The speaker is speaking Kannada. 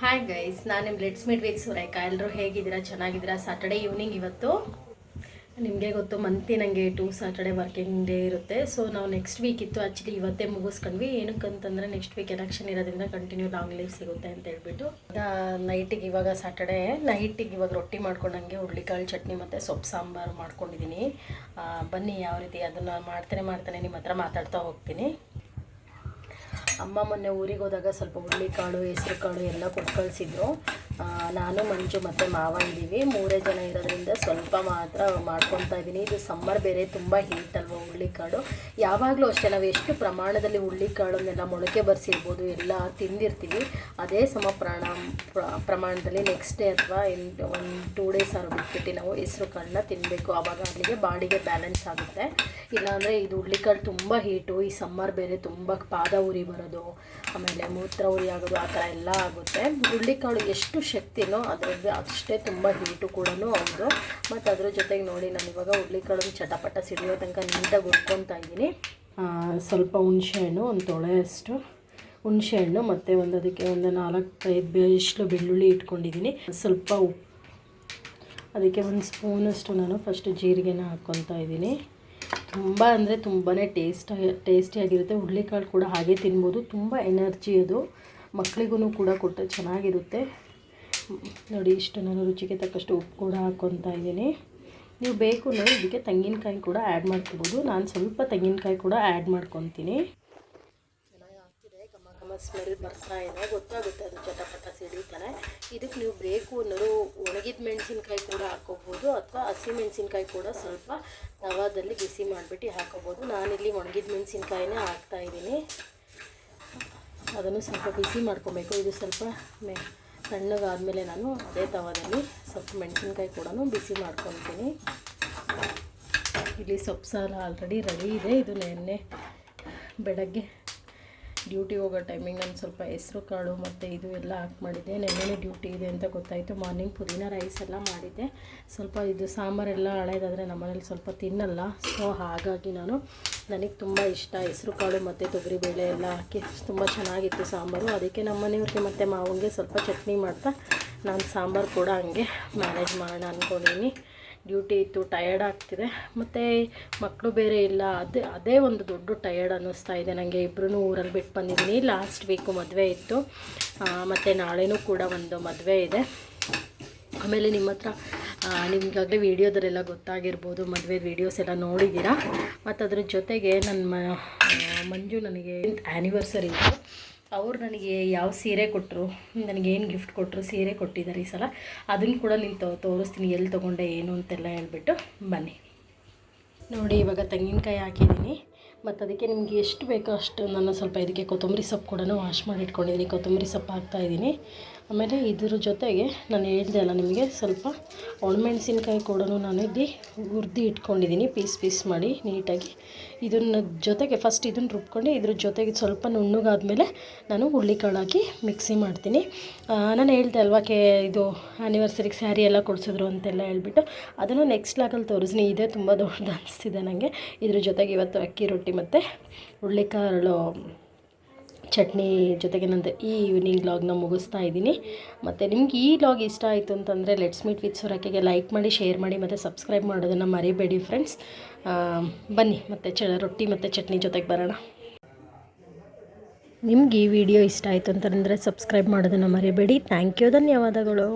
ಹಾಯ್ ಗೈಸ್ ನಾನು ನಿಮ್ಮ ಲೆಟ್ಸ್ ಮೀಟ್ ವಿತ್ ಸುರೇಖ ಎಲ್ಲರೂ ಹೇಗಿದ್ದೀರಾ? ಚೆನ್ನಾಗಿದ್ದೀರಾ? ಸಾಟರ್ಡೆ ಈವ್ನಿಂಗ್ ಇವತ್ತು. ನಿಮಗೆ ಗೊತ್ತು ಮಂತಿ ನನಗೆ ಟೂ ಸಾಟರ್ಡೆ ವರ್ಕಿಂಗ್ ಡೇ ಇರುತ್ತೆ. ಸೊ ನಾವು ನೆಕ್ಸ್ಟ್ ವೀಕ್ ಇತ್ತು. ಆ್ಯಕ್ಚುಲಿ ಇವತ್ತೇ ಮುಗಿಸ್ಕೊಂಡ್ವಿ. ಏನಕ್ಕಂತಂದರೆ ನೆಕ್ಸ್ಟ್ ವೀಕ್ ಎಲೆಕ್ಷನ್ ಇರೋದ್ರಿಂದ ಕಂಟಿನ್ಯೂ ಲಾಂಗ್ ಲೀವ್ ಸಿಗುತ್ತೆ ಅಂತ ಹೇಳ್ಬಿಟ್ಟು. ನೈಟಿಗೆ ಇವಾಗ ಸಾಟರ್ಡೆ ನೈಟಿಗೆ ಇವಾಗ ರೊಟ್ಟಿ ಮಾಡ್ಕೊಂಡಂಗೆ ಹುರುಳಿಕಾಳು ಚಟ್ನಿ ಮತ್ತು ಸೊಪ್ಪು ಸಾಂಬಾರು ಮಾಡ್ಕೊಂಡಿದ್ದೀನಿ ಬನ್ನಿ, ಯಾವ ರೀತಿ ಅದನ್ನು ಮಾಡ್ತಾನೆ ಮಾಡ್ತಾನೆ ನಿಮ್ಮ ಹತ್ರ ಮಾತಾಡ್ತಾ ಹೋಗ್ತೀನಿ. ಅಮ್ಮ ಮೊನ್ನೆ ಊರಿಗೆ ಹೋದಾಗ ಸ್ವಲ್ಪ ಹುರುಳಿಕಾಳು ಹೆಸರು ಕಾಳು ಎಲ್ಲ ಕೊಟ್ಟು ಕಳಿಸಿದ್ರು. ನಾನು, ಮಂಜು ಮತ್ತು ಮಾವ ಇದ್ದೀವಿ. ಮೂರೇ ಜನ ಇರೋದ್ರಿಂದ ಸ್ವಲ್ಪ ಮಾತ್ರ ಮಾಡ್ಕೊತಾ ಇದ್ದೀನಿ ಇದು ಸಮ್ಮರ್ ಬೇರೆ ತುಂಬ ಹೀಟ್ ಅಲ್ವಾ ಹುರುಳಿಕಾಳು ಯಾವಾಗಲೂ ಅಷ್ಟೇ, ನಾವು ಎಷ್ಟು ಪ್ರಮಾಣದಲ್ಲಿ ಹುರುಳಿಕಾಳನ್ನೆಲ್ಲ ಮೊಳಕೆ ಬರ್ಸಿರ್ಬೋದು, ಎಲ್ಲ ತಿಂದಿರ್ತೀವಿ, ಅದೇ ಸಮ ಪ್ರಾಣ ಪ್ರಮಾಣದಲ್ಲಿ ನೆಕ್ಸ್ಟ್ ಡೇ ಅಥವಾ ಒಂದು ಟೂ ಡೇಸ್ ಆರು ಬಿಟ್ಬಿಟ್ಟು ನಾವು ಹೆಸ್ರು ಕಾಳನ್ನ ತಿನ್ನಬೇಕು ಆವಾಗ ಅಲ್ಲಿಗೆ ಬಾಡಿಗೆ ಬ್ಯಾಲೆನ್ಸ್ ಆಗುತ್ತೆ. ಇಲ್ಲಾಂದರೆ ಇದು ಹುರುಳಿಕಾಳು ತುಂಬ ಹೀಟು ಈ ಸಮ್ಮರ್ ಬೇರೆ ತುಂಬ ಪಾದ ಉರಿ ಬರೋದು, ಆಮೇಲೆ ಮೂತ್ರ ಉರಿ ಆಗೋದು, ಆ ಥರ ಎಲ್ಲ ಆಗುತ್ತೆ. ಹುರುಳಿಕಾಳು ಎಷ್ಟು ಶಕ್ತಿನೋ ಅದರಲ್ಲಿ ಅಷ್ಟೇ ತುಂಬ ಹೀಟು ಕೂಡ ಹೌದು. ಮತ್ತು ಅದ್ರ ಜೊತೆಗೆ ನೋಡಿ, ನಾನು ಇವಾಗ ಹುರುಳಿಕಾಳನ್ನು ಚಟಪಟ ಸಿಡಿಯೋ ತನಕ ನೀಟಾಗಿ ಹುರ್ಕೊತಾ ಇದ್ದೀನಿ. ಸ್ವಲ್ಪ ಹುಣಸೆಹಣ್ಣು ಒಂದು ತೊಳೆಯಷ್ಟು ಹುಣಸೆಹಣ್ಣು ಮತ್ತು ಒಂದು ಅದಕ್ಕೆ ಒಂದು ನಾಲ್ಕೈದು ಬೇಷ್ಟು ಬೆಳ್ಳುಳ್ಳಿ ಇಟ್ಕೊಂಡಿದ್ದೀನಿ. ಸ್ವಲ್ಪ ಉಪ್ಪು ಅದಕ್ಕೆ ಒಂದು ಸ್ಪೂನಷ್ಟು ನಾನು ಫಸ್ಟ್ ಜೀರಿಗೆನ ಹಾಕ್ಕೊತಾ ಇದ್ದೀನಿ. ತುಂಬ ಅಂದರೆ ತುಂಬಾ ಟೇಸ್ಟ್ ಟೇಸ್ಟಿಯಾಗಿರುತ್ತೆ ಹುರುಳಿಕಾಳು ಕೂಡ ಹಾಗೆ ತಿನ್ಬೋದು. ತುಂಬ ಎನರ್ಜಿ ಅದು. ಮಕ್ಕಳಿಗೂ ಕೂಡ ಕೊಟ್ಟರೆ ಚೆನ್ನಾಗಿರುತ್ತೆ. ನೋಡಿ, ಇಷ್ಟು ನಾನು ರುಚಿಗೆ ತಕ್ಕಷ್ಟು ಉಪ್ಪು ಕೂಡ ಹಾಕ್ಕೊತಾ ಇದ್ದೀನಿ. ನೀವು ಬೇಕು ಅಂದರೆ ಇದಕ್ಕೆ ತೆಂಗಿನಕಾಯಿ ಕೂಡ ಆ್ಯಡ್ ಮಾಡ್ಕೋಬೋದು. ನಾನು ಸ್ವಲ್ಪ ತೆಂಗಿನಕಾಯಿ ಕೂಡ ಆ್ಯಡ್ ಮಾಡ್ಕೊತೀನಿ. ಚೆನ್ನಾಗಿ ಘಮ ಘಮ ಸ್ಮೆಲ್ ಬರ್ತಾ ಇದೆ. ಗೊತ್ತಾಗುತ್ತೆ ಅದು ಚಟಪಟ ಸಿಡಿತಾನೆ ಇದಕ್ಕೆ ನೀವು ಬೇಕು ಅನ್ನೋರು ಒಣಗಿದ ಮೆಣಸಿನ್ಕಾಯಿ ಕೂಡ ಹಾಕೋಬೋದು ಅಥವಾ ಹಸಿ ಮೆಣಸಿನ್ಕಾಯಿ ಕೂಡ ಸ್ವಲ್ಪ ತವಾದಲ್ಲಿ ಬಿಸಿ ಮಾಡಿಬಿಟ್ಟು ಹಾಕೋಬೋದು. ನಾನಿಲ್ಲಿ ಒಣಗಿದ ಮೆಣಸಿನ್ಕಾಯಿನೇ ಹಾಕ್ತಾ ಇದ್ದೀನಿ. ಅದನ್ನು ಸ್ವಲ್ಪ ಬಿಸಿ ಮಾಡ್ಕೊಬೇಕು. ಇದು ಸ್ವಲ್ಪ ತಣ್ಣಗಾದಮೇಲೆ ನಾನು ಅದೇ ತವಾದಲ್ಲಿ ಸ್ವಲ್ಪ ಮೆಣಸಿನ್ಕಾಯಿ ಕೂಡ ಬಿಸಿ ಮಾಡ್ಕೊತೀನಿ ಇಲ್ಲಿ ಸೊಪ್ಪು ಸಾರು ಆಲ್ರೆಡಿ ರೆಡಿ ಇದೆ. ಇದು ನೆನ್ನೆ ಬೆಳಗ್ಗೆ ಡ್ಯೂಟಿ ಹೋಗೋ ಟೈಮಿಗೆ ನಾನು ಸ್ವಲ್ಪ ಹೆಸ್ರು ಕಾಳು ಮತ್ತು ಇದು ಎಲ್ಲ ಹಾಕಿ ಮಾಡಿದ್ದೆ. ನೆನ್ನೆ ಡ್ಯೂಟಿ ಇದೆ ಅಂತ ಗೊತ್ತಾಯಿತು. ಮಾರ್ನಿಂಗ್ ಪುದೀನ ರೈಸ್ ಎಲ್ಲ ಮಾಡಿದ್ದೆ. ಸ್ವಲ್ಪ ಇದು ಸಾಂಬಾರೆಲ್ಲ ಹಳೇದಾದರೆ ನಮ್ಮನೇಲಿ ಸ್ವಲ್ಪ ತಿನ್ನಲ್ಲ. ಸೊ ಹಾಗಾಗಿ ನಾನು ನನಗೆ ತುಂಬ ಇಷ್ಟ ಹೆಸರು ಕಾಳು ಮತ್ತು ತೊಗರಿಬೇಳೆ ಎಲ್ಲ ಹಾಕಿ. ತುಂಬ ಚೆನ್ನಾಗಿತ್ತು ಸಾಂಬಾರು. ಅದಕ್ಕೆ ನಮ್ಮ ಮನೆಯವ್ರಿಗೆ ಮತ್ತು ಮಾವನಿಗೆ ಸ್ವಲ್ಪ ಚಟ್ನಿ ಮಾಡ್ತಾ ನಾನು ಸಾಂಬಾರು ಕೂಡ ಹಂಗೆ ಮ್ಯಾನೇಜ್ ಮಾಡೋಣ ಅಂದ್ಕೊಂಡಿದ್ದೀನಿ ಡ್ಯೂಟಿ ಇತ್ತು ಟಯರ್ಡ್ ಆಗ್ತಿದೆ. ಮತ್ತು ಮಕ್ಕಳು ಬೇರೆ ಇಲ್ಲ, ಅದೇ ಅದೇ ಒಂದು ದೊಡ್ಡ ಟಯರ್ಡ್ ಅನ್ನಿಸ್ತಾ ಇದೆ ನನಗೆ ಇಬ್ಬರೂ ಊರಲ್ಲಿ ಬಿಟ್ಟು ಬಂದಿದ್ದೀನಿ. ಲಾಸ್ಟ್ ವೀಕು ಮದುವೆ ಇತ್ತು. ಮತ್ತು ನಾಳೆನೂ ಕೂಡ ಒಂದು ಮದುವೆ ಇದೆ. ಆಮೇಲೆ ನಿಮ್ಮ ಹತ್ರ ನಿಮಗಾಗಲೇ ವೀಡಿಯೋದಲ್ಲೆಲ್ಲ ಗೊತ್ತಾಗಿರ್ಬೋದು, ಮದುವೆ ವೀಡಿಯೋಸ್ ಎಲ್ಲ ನೋಡಿದ್ದೀರಾ. ಮತ್ತು ಅದ್ರ ಜೊತೆಗೆ ನನ್ನ ಮಂಜು ನನಗೆ ಆ್ಯನಿವರ್ಸರಿ ಇತ್ತು. ಅವ್ರು ನನಗೆ ಯಾವ ಸೀರೆ ಕೊಟ್ಟರು ನನಗೇನು ಗಿಫ್ಟ್ ಕೊಟ್ಟರು ಸೀರೆ ಕೊಟ್ಟಿದ್ದಾರೆ ಈ ಸಲ, ಅದನ್ನು ಕೂಡ ನೀನು ತೋ, ತೋರಿಸ್ತೀನಿ, ಎಲ್ಲಿ ತೊಗೊಂಡೆ, ಏನು ಅಂತೆಲ್ಲ ಹೇಳ್ಬಿಟ್ಟು ಬನ್ನಿ. ನೋಡಿ, ಇವಾಗ ತೆಂಗಿನಕಾಯಿ ಹಾಕಿದ್ದೀನಿ. ಮತ್ತು ಅದಕ್ಕೆ ನಿಮಗೆ ಎಷ್ಟು ಬೇಕೋ ಅಷ್ಟು ನಾನು ಸ್ವಲ್ಪ ಇದಕ್ಕೆ ಕೊತ್ತಂಬರಿ ಸೊಪ್ಪು ಕೂಡ ವಾಶ್ ಮಾಡಿ ಇಟ್ಕೊಂಡಿದ್ದೀನಿ. ಕೊತ್ತಂಬರಿ ಸೊಪ್ಪು ಹಾಕ್ತಾಯಿದ್ದೀನಿ ಆಮೇಲೆ ಇದ್ರ ಜೊತೆಗೆ ನಾನು ಹೇಳ್ದೆ ಅಲ್ಲ ನಿಮಗೆ ಸ್ವಲ್ಪ ಒಣಮೆಣಸಿನ್ಕಾಯಿ ಕೂಡ ನಾನು ಇಲ್ಲಿ ಹುರಿದು ಇಟ್ಕೊಂಡಿದ್ದೀನಿ ಪೀಸ್ ಪೀಸ್ ಮಾಡಿ ನೀಟಾಗಿ. ಇದನ್ನ ಜೊತೆಗೆ ಫಸ್ಟ್ ಇದನ್ನು ರುಬ್ಕೊಂಡು ಇದ್ರ ಜೊತೆಗೆ ಸ್ವಲ್ಪ ನುಣ್ಣಗಾದ್ಮೇಲೆ ನಾನು ಹುರುಳಿಕಾಳು ಹಾಕಿ ಮಿಕ್ಸಿ ಮಾಡ್ತೀನಿ ನಾನು ಹೇಳ್ದೆ ಅಲ್ವಾ ಕೆ, ಇದು ಆ್ಯನಿವರ್ಸರಿಗೆ ಸ್ಯಾರಿ ಎಲ್ಲ ಕೊಡಿಸಿದ್ರು ಅಂತೆಲ್ಲ ಹೇಳ್ಬಿಟ್ಟು. ಅದನ್ನು ನೆಕ್ಸ್ಟ್ ಲಾಗಲ್ಲಿ ತೋರಿಸ್ನಿ ಇದೇ ತುಂಬ ದೊಡ್ಡದು ಅನಿಸ್ತಿದೆ ನನಗೆ ಇದ್ರ ಜೊತೆಗೆ ಇವತ್ತು ಅಕ್ಕಿ ರೊಟ್ಟಿ ಮತ್ತು ಹುರುಳಿಕಾಳು ಚಟ್ನಿ ಜೊತೆಗೆ ನಂದು ಈ ಈವ್ನಿಂಗ್ ಲಾಗ್ನ ಮುಗಿಸ್ತಾ ಇದ್ದೀನಿ. ಮತ್ತು ನಿಮ್ಗೆ ಈ ಲಾಗ್ ಇಷ್ಟ ಆಯಿತು ಅಂತಂದರೆ ಲೆಟ್ಸ್ ಮೀಟ್ ವಿತ್ ಸುರಕೆಗೆ ಲೈಕ್ ಮಾಡಿ ಶೇರ್ ಮಾಡಿ, ಮತ್ತು ಸಬ್ಸ್ಕ್ರೈಬ್ ಮಾಡೋದನ್ನು ಮರಿಬೇಡಿ ಫ್ರೆಂಡ್ಸ್ ಬನ್ನಿ, ಮತ್ತು ಚ, ರೊಟ್ಟಿ ಮತ್ತು ಚಟ್ನಿ ಜೊತೆಗೆ ಬರೋಣ. ನಿಮ್ಗೆ ಈ ವಿಡಿಯೋ ಇಷ್ಟ ಆಯಿತು ಅಂತಂದರೆ ಸಬ್ಸ್ಕ್ರೈಬ್ ಮಾಡೋದನ್ನು ಮರಿಬೇಡಿ. ಥ್ಯಾಂಕ್ ಯು ಧನ್ಯವಾದಗಳು.